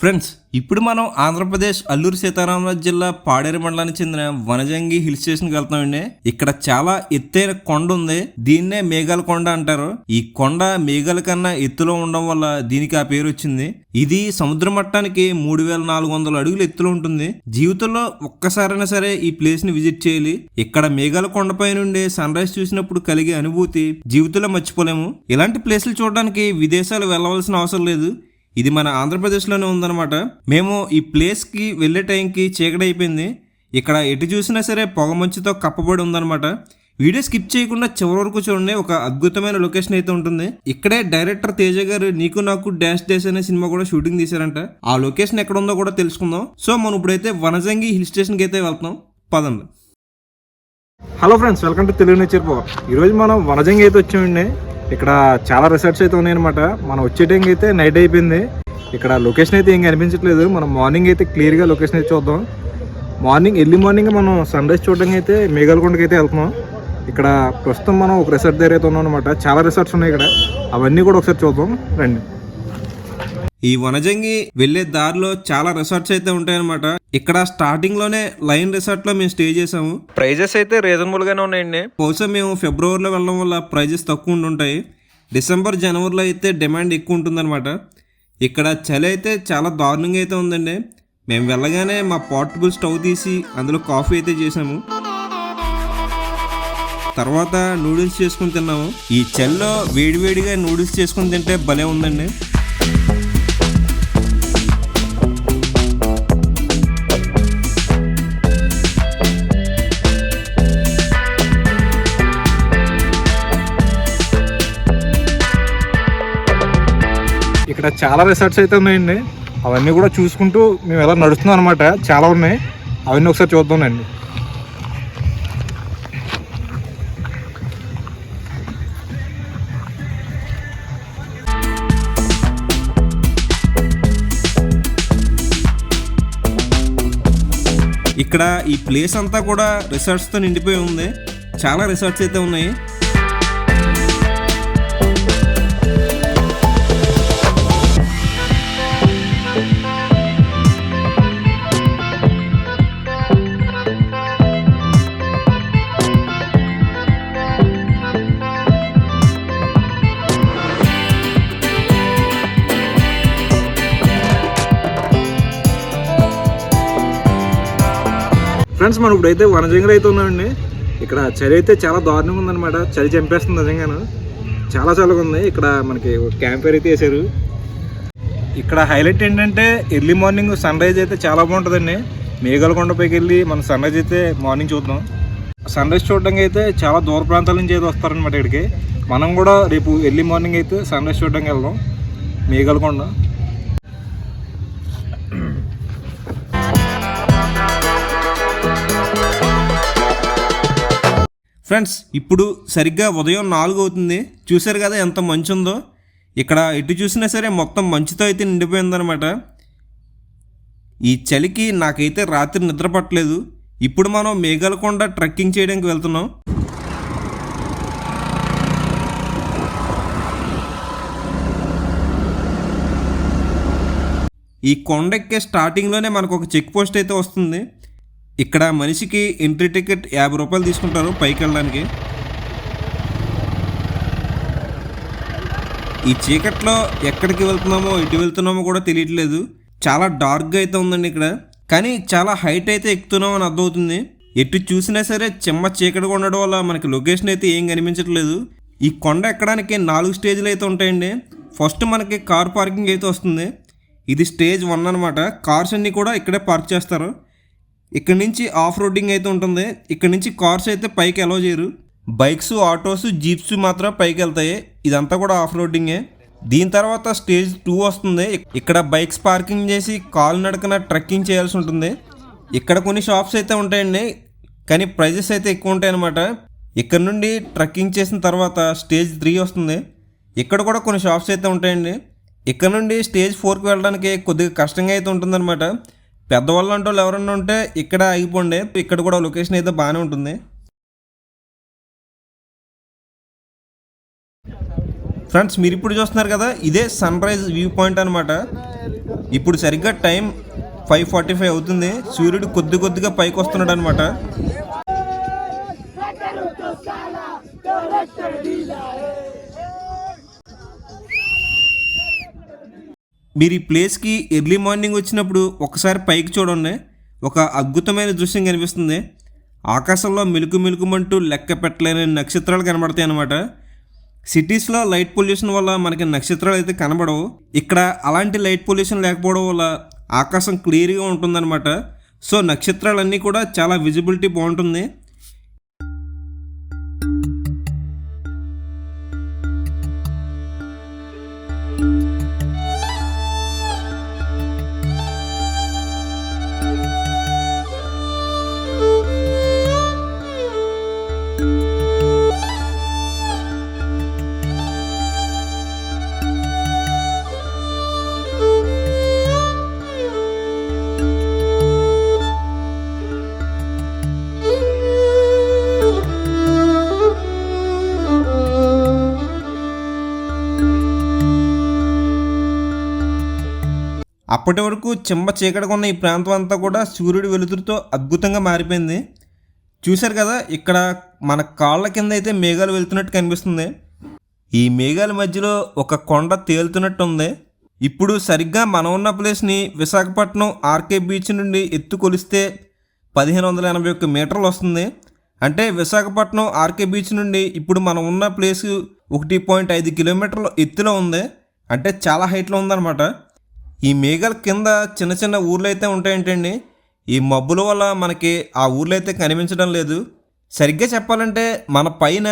Friends ఇప్పుడు మనం ఆంధ్రప్రదేశ్ అల్లూరు సీతారామరాజు జిల్లా పాడేరు మండలానికి చెందిన వనజంగి హిల్ స్టేషన్కి వెళ్తామండి ఇక్కడ చాలా ఎత్తైన కొండ ఉంది. దీన్నే మేఘాల కొండ అంటారు. ఈ కొండ మేఘాల కన్నా ఎత్తులో ఉండడం వల్ల దీనికి ఆ పేరు వచ్చింది. ఇది సముద్ర మట్టానికి మూడు వేల నాలుగు వందల అడుగులు ఎత్తులో ఉంటుంది. జీవితంలో ఒక్కసారైనా సరే ఈ ప్లేస్ని విజిట్ చేయాలి. ఇక్కడ మేఘాల కొండపై నుండి సన్ రైజ్ చూసినప్పుడు కలిగే అనుభూతి జీవితంలో మర్చిపోలేము. ఇలాంటి ప్లేసులు చూడడానికి విదేశాలు వెళ్ళవలసిన అవసరం లేదు. ఇది మన ఆంధ్రప్రదేశ్లోనే ఉందన్నమాట. మేము ఈ ప్లేస్కి వెళ్ళే టైంకి చీకటి అయిపోయింది ఇక్కడ ఎటు చూసినా సరే పొగ మంచుతో కప్పబడి ఉందన్నమాట. వీడియో స్కిప్ చేయకుండా చివరి వరకు చూడండి. ఒక అద్భుతమైన లొకేషన్ అయితే ఉంటుంది. ఇక్కడే డైరెక్టర్ తేజ గారు నీకు నాకు డాష్ డాష్ అనే సినిమా కూడా షూటింగ్ తీశారంట. ఆ లొకేషన్ ఎక్కడ ఉందో కూడా తెలుసుకుందాం. సో మనం ఇప్పుడైతే వనజంగి హిల్ స్టేషన్కి అయితే వెళ్తున్నాం. పదండి. Hello friends welcome to Telugu nature power. ఈరోజు మనం వనజంగి అయితే వచ్చామండి. ఇక్కడ చాలా రిసార్ట్స్ అయితే ఉన్నాయన్నమాట. మనం వచ్చే టైంకి అయితే నైట్ అయిపోయింది. ఇక్కడ లొకేషన్ అయితే ఏం కనిపించట్లేదు. మనం మార్నింగ్ అయితే క్లియర్గా లొకేషన్ అయితే చూద్దాం. మార్నింగ్ ఎర్లీ మార్నింగ్ మనం సన్ రైజ్ చూడడానికి అయితే మేఘాలకొండకి అయితే వెళ్తున్నాం. ఇక్కడ ప్రస్తుతం మనం ఒక రిసార్ట్ దగ్గర అయితే ఉన్నాం అనమాట చాలా రిసార్ట్స్ ఉన్నాయి ఇక్కడ. అవన్నీ కూడా ఒకసారి చూద్దాం. రండి. ఈ వనజంగి వెళ్ళే దారిలో చాలా రిసార్ట్స్ అయితే ఉంటాయన్నమాట. ఇక్కడ స్టార్టింగ్లోనే లైన్ రిసార్ట్లో మేము స్టే చేసాము ప్రైజెస్ అయితే రీజనబుల్ గానే ఉన్నాయండి. బహుశా మేము ఫిబ్రవరిలో వెళ్ళడం వల్ల ప్రైజెస్ తక్కువ ఉంటుంటాయి డిసెంబర్ జనవరిలో అయితే డిమాండ్ ఎక్కువ ఉంటుందన్నమాట. ఇక్కడ చలి అయితే చాలా దారుణంగా అయితే ఉందండి. మేము వెళ్ళగానే మా పోర్టబుల్ స్టవ్ తీసి అందులో కాఫీ అయితే చేసాము తర్వాత నూడిల్స్ చేసుకుని తిన్నాము. ఈ చలిలో వేడివేడిగా నూడిల్స్ చేసుకుని తింటే భలే ఉందండి. ఇంకా చాలా రిసార్ట్స్ అయితే ఉన్నాయండి. అవన్నీ కూడా చూసుకుంటూ మేము ఎలా నడుస్తున్నాం అనమాట చాలా ఉన్నాయి. అవన్నీ ఒకసారి చూద్దామండి ఇక్కడ ఈ ప్లేస్ అంతా కూడా రిసార్ట్స్తో నిండిపోయి ఉంది. చాలా రిసార్ట్స్ అయితే ఉన్నాయి. ఫ్రెండ్స్ మనం ఇప్పుడైతే వనజంగిలో అయితే ఉన్నామండి. ఇక్కడ చలి అయితే చాలా దారుణంగా ఉందన్నమాట. చలి చంపేస్తుంది నిజంగాను. చాలా చలిగా ఉంది. ఇక్కడ మనకి క్యాంప్ ఫైర్ అయితే వేసారు ఇక్కడ హైలైట్ ఏంటంటే ఎర్లీ మార్నింగ్ సన్ రైజ్ అయితే చాలా బాగుంటుందండి. మేఘాలకొండపైకి వెళ్ళి మనం సన్ రైజ్ అయితే మార్నింగ్ చూద్దాం. సన్ రైజ్ చూడడానికి అయితే చాలా దూర ప్రాంతాల నుంచి అయితే వస్తారనమాట ఇక్కడికి. మనం కూడా రేపు ఎర్లీ మార్నింగ్ అయితే సన్ రైజ్ చూడడానికి వెళ్దాం. మేఘాలకొండ. ఫ్రెండ్స్ ఇప్పుడు సరిగ్గా ఉదయం నాలుగు అవుతుంది. చూశారు కదా ఎంత మంచు ఉందో ఇక్కడ ఎటు చూసినా సరే మొత్తం మంచుతో అయితే నిండిపోయిందనమాట ఈ చలికి నాకైతే రాత్రి నిద్ర పట్టలేదు. ఇప్పుడు మనం మేఘాలకొండ ట్రెక్కింగ్ చేయడానికి వెళ్తున్నాం. ఈ కొండెక్కే స్టార్టింగ్లోనే మనకు ఒక చెక్ పోస్ట్ అయితే వస్తుంది. ఇక్కడ మనిషికి ఎంట్రీ టికెట్ యాభై రూపాయలు తీసుకుంటారు పైకి వెళ్ళడానికి ఈ చీకట్లో ఎక్కడికి వెళ్తున్నామో ఎటు వెళ్తున్నామో కూడా తెలియట్లేదు. చాలా డార్క్గా అయితే ఉందండి ఇక్కడ. కానీ చాలా హైట్ అయితే ఎక్కుతున్నాం అని అర్థమవుతుంది. ఎటు చూసినా సరే చెమ్మ చీకటిగా ఉండడం వల్ల మనకి లొకేషన్ అయితే ఏం కనిపించట్లేదు. ఈ కొండ ఎక్కడానికి నాలుగు స్టేజ్లు అయితే ఉంటాయండి. ఫస్ట్ మనకి కార్ పార్కింగ్ అయితే వస్తుంది. ఇది స్టేజ్ వన్ అనమాట. కార్స్ అన్నీ కూడా ఇక్కడే పార్క్ చేస్తారు. ఇక్కడ నుంచి ఆఫ్ రోడింగ్ అయితే ఉంటుంది. ఇక్కడ నుంచి కార్స్ అయితే పైకి అలో చేయరు. బైక్స్ ఆటోస్ జీప్స్ మాత్రం పైకి వెళ్తాయి. ఇదంతా కూడా ఆఫ్ రోడింగే దీని తర్వాత స్టేజ్ టూ వస్తుంది. ఇక్కడ బైక్స్ పార్కింగ్ చేసి కాలు నడకన ట్రెక్కింగ్ చేయాల్సి ఉంటుంది. ఇక్కడ కొన్ని షాప్స్ అయితే ఉంటాయండి. కానీ ప్రైజెస్ అయితే ఎక్కువ ఉంటాయి ఇక్కడ నుండి ట్రెక్కింగ్ చేసిన తర్వాత స్టేజ్ త్రీ వస్తుంది. ఇక్కడ కూడా కొన్ని షాప్స్ అయితే ఉంటాయండి. ఇక్కడ నుండి స్టేజ్ ఫోర్కి వెళ్ళడానికి కొద్దిగా కష్టంగా అయితే ఉంటుందన్నమాట. పెద్దవాళ్ళు అంటే వాళ్ళు ఎవరన్నా ఉంటే ఇక్కడ ఆగిపోండి. ఇక్కడ కూడా లొకేషన్ అయితే బాగానే ఉంటుంది. ఫ్రెండ్స్ మీరు ఇప్పుడు చూస్తున్నారు కదా ఇదే సన్ రైజ్ వ్యూ పాయింట్ అనమాట ఇప్పుడు సరిగ్గా టైం ఫైవ్ ఫార్టీ ఫైవ్ అవుతుంది. సూర్యుడు కొద్ది కొద్దిగా పైకి వస్తున్నాడు అనమాట మీరు ఈ ప్లేస్కి ఎర్లీ మార్నింగ్ వచ్చినప్పుడు ఒకసారి పైకి చూడండి. ఒక అద్భుతమైన దృశ్యం కనిపిస్తుంది. ఆకాశంలో మెలుకు మెలుకుమంటూ లెక్క పెట్టలేని నక్షత్రాలు కనబడతాయి అన్నమాట. సిటీస్లో లైట్ పొల్యూషన్ వల్ల మనకి నక్షత్రాలు అయితే కనబడవు. ఇక్కడ అలాంటి లైట్ పొల్యూషన్ లేకపోవడం వల్ల ఆకాశం క్లియర్గా ఉంటుందన్నమాట. సో నక్షత్రాలన్నీ కూడా చాలా విజిబిలిటీ బాగుంటుంది. అప్పటి వరకు చెంబ చీకటిగా ఉన్న ఈ ప్రాంతం అంతా కూడా సూర్యుడి వెలుతురుతో అద్భుతంగా మారిపోయింది. చూశారు కదా ఇక్కడ మన కాళ్ళ కింద అయితే మేఘాలు వెళ్తున్నట్టు కనిపిస్తుంది. ఈ మేఘాల మధ్యలో ఒక కొండ తేలుతున్నట్టు ఉంది ఇప్పుడు సరిగ్గా మనం ఉన్న ప్లేస్ని విశాఖపట్నం ఆర్కే బీచ్ నుండి ఎత్తు కొలిస్తే పదిహేను వందల ఎనభై ఒక్క మీటర్లు వస్తుంది. అంటే విశాఖపట్నం ఆర్కే బీచ్ నుండి ఇప్పుడు మనం ఉన్న ప్లేస్ ఒకటి పాయింట్ ఐదు కిలోమీటర్ల ఎత్తులో ఉంది. అంటే చాలా హైట్లో ఉందన్నమాట. ఈ మేఘాల కింద చిన్న చిన్న ఊర్లు అయితే ఉంటాయంటండి. ఈ మబ్బుల వల్ల మనకి ఆ ఊర్లు అయితే కనిపించడం లేదు. సరిగ్గా చెప్పాలంటే మన పైన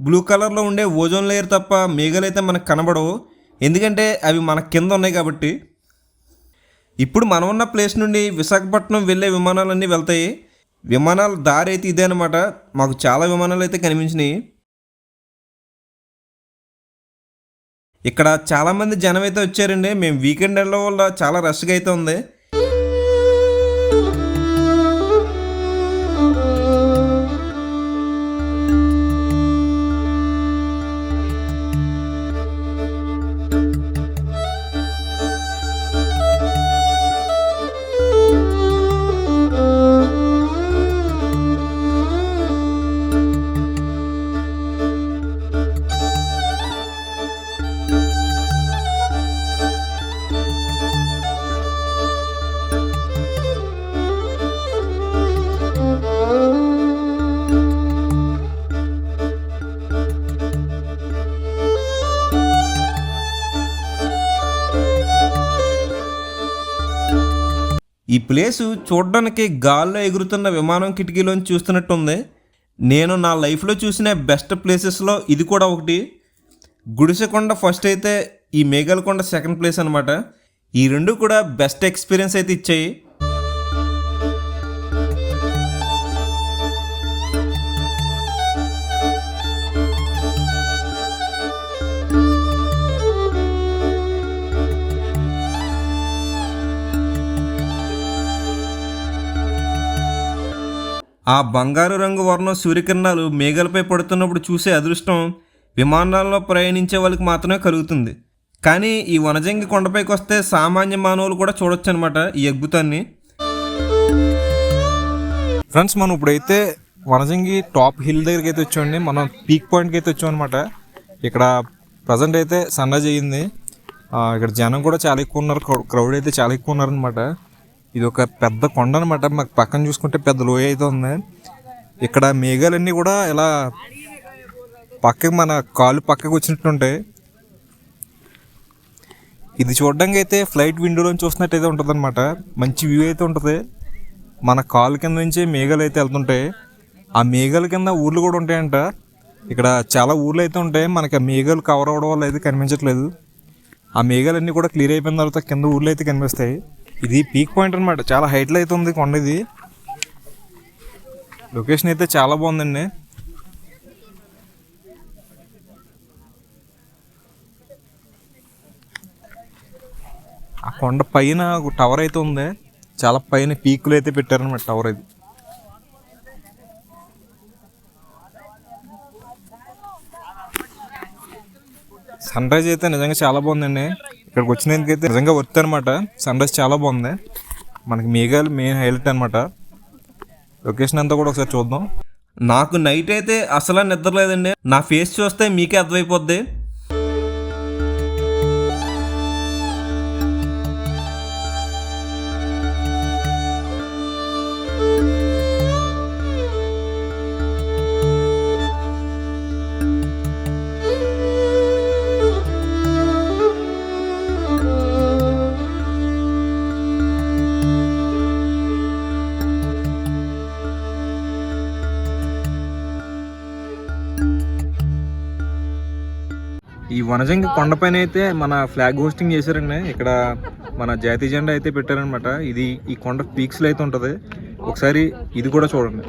బ్లూ కలర్లో ఉండే ఓజోన్ లేయర్ తప్ప మేఘాలు అయితే మనకు కనబడవు. ఎందుకంటే అవి మన కింద ఉన్నాయి కాబట్టి. ఇప్పుడు మనం ఉన్న ప్లేస్ నుండి విశాఖపట్నం వెళ్ళే విమానాలన్నీ వెళ్తాయి. విమానాల దారి అయితే ఇదే అనమాట మాకు చాలా విమానాలు అయితే కనిపించినాయి. ఇక్కడ చాలామంది జనం అయితే వచ్చారండి. మేము వీకెండ్ వెళ్ళడం వల్ల చాలా రష్గా అయితే ఉంది. ప్లేసు చూడడానికి గాల్లో ఎగురుతున్న విమానం కిటికీలోంచి చూస్తున్నట్టుంది. నేను నా లైఫ్లో చూసిన బెస్ట్ ప్లేసెస్లో ఇది కూడా ఒకటి. గుడిసెకొండ ఫస్ట్ అయితే ఈ మేఘాలకొండ సెకండ్ ప్లేస్ అనమాట ఈ రెండు కూడా బెస్ట్ ఎక్స్పీరియన్స్ అయితే ఇచ్చాయి. ఆ బంగారు రంగు వర్ణం సూర్యకిరణాలు మేఘాలపై పడుతున్నప్పుడు చూసే అదృష్టం విమానాల్లో ప్రయాణించే వాళ్ళకి మాత్రమే కలుగుతుంది. కానీ ఈ వనజంగి కొండపైకి వస్తే సామాన్య మానవులు కూడా చూడొచ్చు అనమాట ఈ అద్భుతాన్ని. ఫ్రెండ్స్ మనం ఇప్పుడైతే వనజంగి టాప్ హిల్ దగ్గరికి అయితే వచ్చామండి. మనం పీక్ పాయింట్కి అయితే వచ్చాం అనమాట ఇక్కడ ప్రజెంట్ అయితే సన్ రైజ్ అయ్యింది. ఇక్కడ జనం కూడా చాలా ఎక్కువ ఉన్నారు. క్రౌడ్ అయితే చాలా ఎక్కువ ఉన్నారనమాట ఇది ఒక పెద్ద కొండ అనమాట మాకు పక్కన చూసుకుంటే పెద్ద లోయ అయితే ఉంది. ఇక్కడ మేఘాలన్నీ కూడా ఇలా పక్కకి మన కాలు పక్కకి వచ్చినట్టుంటాయి. ఇది చూడడానికి అయితే ఫ్లైట్ విండోలోంచి చూసినట్టయితే ఉంటుంది అనమాట మంచి వ్యూ అయితే ఉంటుంది. మన కాలు కింద నుంచి మేఘాలు అయితే వెళ్తుంటాయి. ఆ మేఘాల కింద ఊర్లు కూడా ఉంటాయంట. ఇక్కడ చాలా ఊర్లు అయితే ఉంటాయి. మనకి ఆ మేఘాలు కవర్ అవ్వడం వల్ల అయితే కనిపించట్లేదు. ఆ మేఘాలన్నీ కూడా క్లియర్ అయిపోయిన తర్వాత కింద ఊర్లు అయితే కనిపిస్తాయి. ఇది పీక్ పాయింట్ అనమాట చాలా హైట్లో అయితే ఉంది కొండ ఇది లొకేషన్ అయితే చాలా బాగుందండి. ఆ కొండ పైన టవర్ అయితే ఉంది. చాలా పైన పీకులు అయితే పెట్టారనమాట టవర్ ఇది. సన్ రైజ్ అయితే నిజంగా చాలా బాగుందండి. ఇక్కడికి వచ్చినందుకైతే నిజంగా వర్త్ అనమాట సన్ రైజ్ చాలా బాగుంది. మనకి మేఘాలు మెయిన్ హైలైట్ అనమాట లొకేషన్ అంతా కూడా ఒకసారి చూద్దాం. నాకు నైట్ అయితే అసలు నిద్ర లేదండి. నా ఫేస్ చూస్తే మీకే అర్థమైపోద్ది. వనజంగి కొండపైన అయితే మన ఫ్లాగ్ హోస్టింగ్ చేశారండి ఇక్కడ మన జాతీయ జెండా అయితే పెట్టారనమాట ఇది ఈ కొండ పీక్స్లో అయితే ఉంటుంది. ఒకసారి ఇది కూడా చూడండి.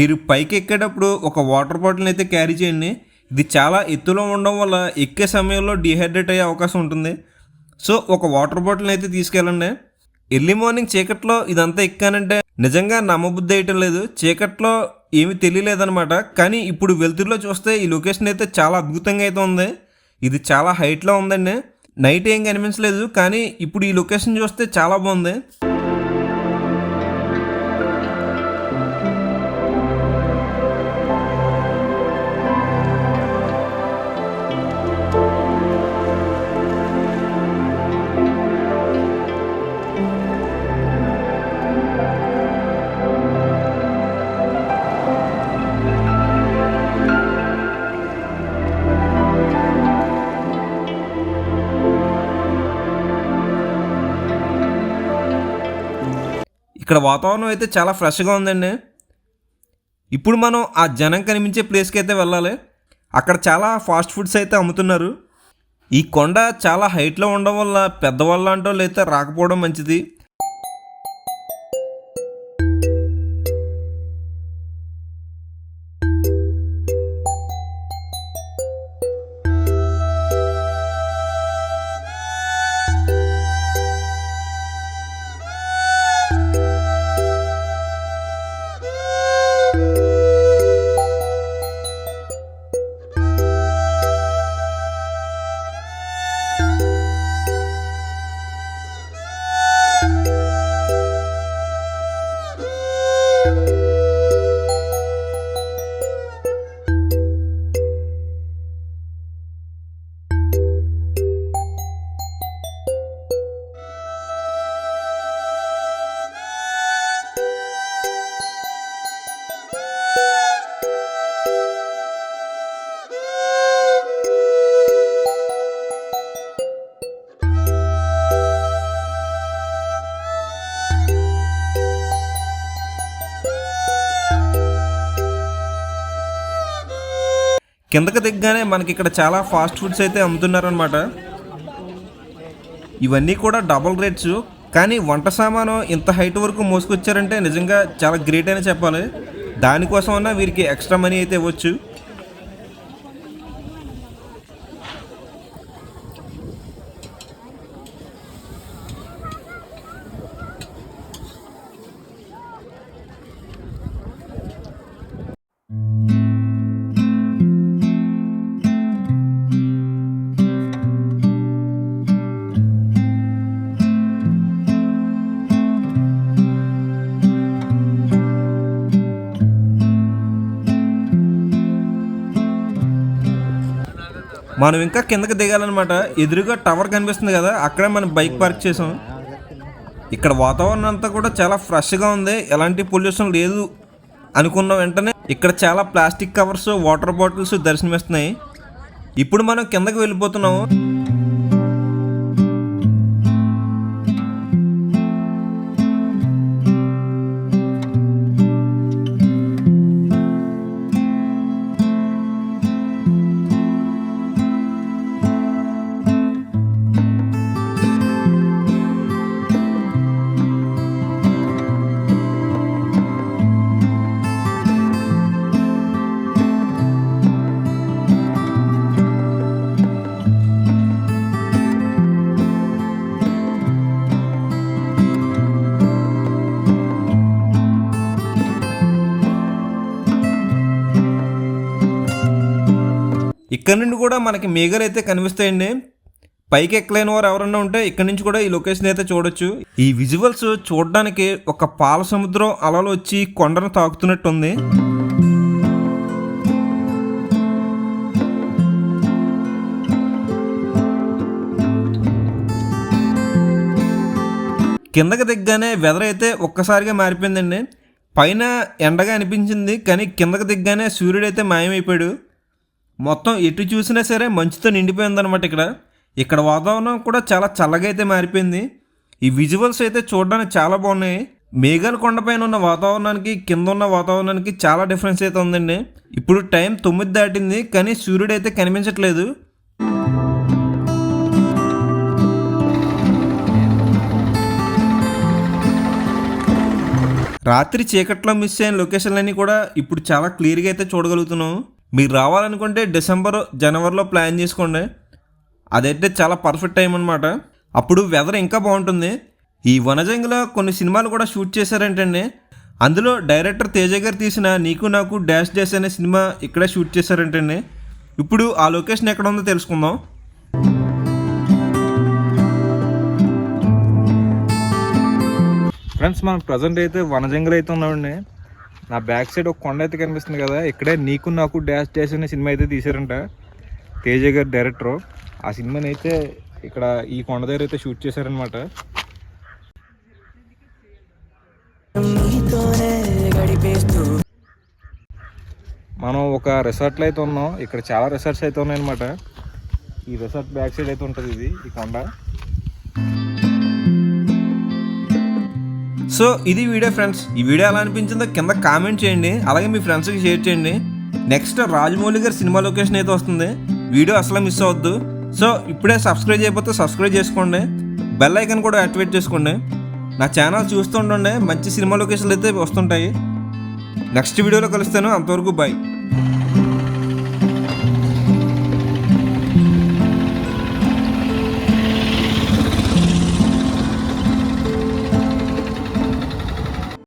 మీరు పైకి ఎక్కేటప్పుడు ఒక వాటర్ బాటిల్ అయితే క్యారీ చేయండి. ఇది చాలా ఎత్తులో ఉండడం వల్ల ఎక్కే సమయంలో డిహైడ్రేట్ అయ్యే అవకాశం ఉంటుంది. సో ఒక వాటర్ బాటిల్ అయితే తీసుకెళ్ళండి. ఎర్లీ మార్నింగ్ చీకట్లో ఇదంతా ఎక్కానంటే నిజంగా నమ్మబుద్ధి అయ్యటం లేదు. చీకట్లో ఏమీ తెలియలేదన్నమాట. కానీ ఇప్పుడు వెలుతురులో చూస్తే ఈ లొకేషన్ అయితే చాలా అద్భుతంగా అయితే ఉంది. ఇది చాలా హైట్లో ఉందండి. నైట్ ఏం కనిపించలేదు. కానీ ఇప్పుడు ఈ లొకేషన్ చూస్తే చాలా బాగుంది. ఇక్కడ వాతావరణం అయితే చాలా ఫ్రెష్గా ఉందండి. ఇప్పుడు మనం ఆ జనం కనిపించే ప్లేస్కి అయితే వెళ్ళాలి. అక్కడ చాలా ఫాస్ట్ ఫుడ్స్ అయితే అమ్ముతున్నారు. ఈ కొండ చాలా హైట్లో ఉండడం వల్ల పెద్దవాళ్ళ అంటూ అయితే రాకపోవడం మంచిది. కిందకి దిగ్గానే మనకి ఇక్కడ చాలా ఫాస్ట్ ఫుడ్స్ అయితే అమ్ముతున్నారనమాట ఇవన్నీ కూడా డబుల్ రేట్స్. కానీ వంట సామాను ఇంత హైట్ వరకు మోసుకొచ్చారంటే నిజంగా చాలా గ్రేట్ అని చెప్పాలి. దానికోసమన్నా వీరికి ఎక్స్ట్రా మనీ అయితే ఇవ్వచ్చు. మనం ఇంకా కిందకి దిగాలన్నమాట. ఎదురుగా టవర్ కనిపిస్తుంది కదా అక్కడే మనం బైక్ పార్క్ చేసాం. ఇక్కడ వాతావరణం అంతా కూడా చాలా ఫ్రెష్గా ఉంది. ఎలాంటి పొల్యూషన్ లేదు అనుకున్న వెంటనే ఇక్కడ చాలా ప్లాస్టిక్ కవర్స్ వాటర్ బాటిల్స్ దర్శనమిస్తున్నాయి. ఇప్పుడు మనం కిందకి వెళ్ళిపోతున్నాము. ఇక్కడ నుండి కూడా మనకి మేఘాలు అయితే కనిపిస్తాయండి. పైకి ఎక్కలేని వారు ఎవరన్నా ఉంటే ఇక్కడ నుంచి కూడా ఈ లొకేషన్ అయితే చూడొచ్చు. ఈ విజువల్స్ చూడడానికి ఒక పాల సముద్రం అలలు వచ్చి కొండను తాకుతున్నట్టు ఉంది కిందకి దిగ్గానే వెదర్ అయితే ఒక్కసారిగా మారిపోయిందండి. పైన ఎండగా అనిపించింది కానీ కిందకి దిగ్గానే సూర్యుడైతే మాయమైపోయాడు. మొత్తం ఎటు చూసినా సరే మంచుతో నిండిపోయిందనమాట ఇక్కడ. ఇక్కడ వాతావరణం కూడా చాలా చల్లగా అయితే మారిపోయింది. ఈ విజువల్స్ అయితే చూడడానికి చాలా బాగున్నాయి. మేఘాల కొండపైన ఉన్న వాతావరణానికి కింద ఉన్న వాతావరణానికి చాలా డిఫరెన్స్ అయితే ఉందండి. ఇప్పుడు టైం తొమ్మిది దాటింది కానీ సూర్యుడు అయితే కనిపించట్లేదు. రాత్రి చీకట్లో మిస్ అయిన లొకేషన్లన్నీ కూడా ఇప్పుడు చాలా క్లియర్గా అయితే చూడగలుగుతున్నాం. మీరు రావాలనుకుంటే డిసెంబర్ జనవరిలో ప్లాన్ చేసుకోండి. అదైతే చాలా పర్ఫెక్ట్ టైం అనమాట అప్పుడు వెదర్ ఇంకా బాగుంటుంది. ఈ వనజంగిలో కొన్ని సినిమాలు కూడా షూట్ చేశారంటండి. అందులో డైరెక్టర్ తేజ గారు తీసిన నీకు నాకు డాష్ డాష్ అనే సినిమా ఇక్కడే షూట్ చేశారంటండి. ఇప్పుడు ఆ లొకేషన్ ఎక్కడ ఉందో తెలుసుకుందాం. ఫ్రెండ్స్ మనం ప్రజెంట్ అయితే వనజంగిల్ అయితే ఉన్నామండి. నా బ్యాక్ సైడ్ ఒక కొండ అయితే కనిపిస్తుంది కదా ఇక్కడే నీకు నాకు డాష్ డాష్ అనే సినిమా అయితే తీశారంట. తేజ గారి డైరెక్టర్. ఆ సినిమాని అయితే ఇక్కడ ఈ కొండ దగ్గర అయితే షూట్ చేశారనమాట మనం ఒక రిసార్ట్లో అయితే ఉన్నాం. ఇక్కడ చాలా రిసార్ట్స్ అయితే ఉన్నాయన్నమాట. ఈ రిసార్ట్ బ్యాక్ సైడ్ అయితే ఉంటుంది ఇది ఈ కొండ. సో ఇది వీడియో ఫ్రెండ్స్. ఈ వీడియో ఎలా అనిపించిందో కింద కామెంట్ చేయండి. అలాగే మీ ఫ్రెండ్స్కి షేర్ చేయండి. నెక్స్ట్ రాజమౌళి గారి సినిమా లొకేషన్ అయితే వస్తుంది. వీడియో అసలు మిస్ అవ్వద్దు. సో ఇప్పుడే సబ్స్క్రైబ్ చేయకపోతే సబ్స్క్రైబ్ చేసుకోండి. బెల్ ఐకన్ కూడా యాక్టివేట్ చేసుకోండి. నా ఛానల్ చూస్తూ ఉండండి. మంచి సినిమా లొకేషన్లు అయితే వస్తుంటాయి. నెక్స్ట్ వీడియోలో కలుస్తాను. అంతవరకు బాయ్.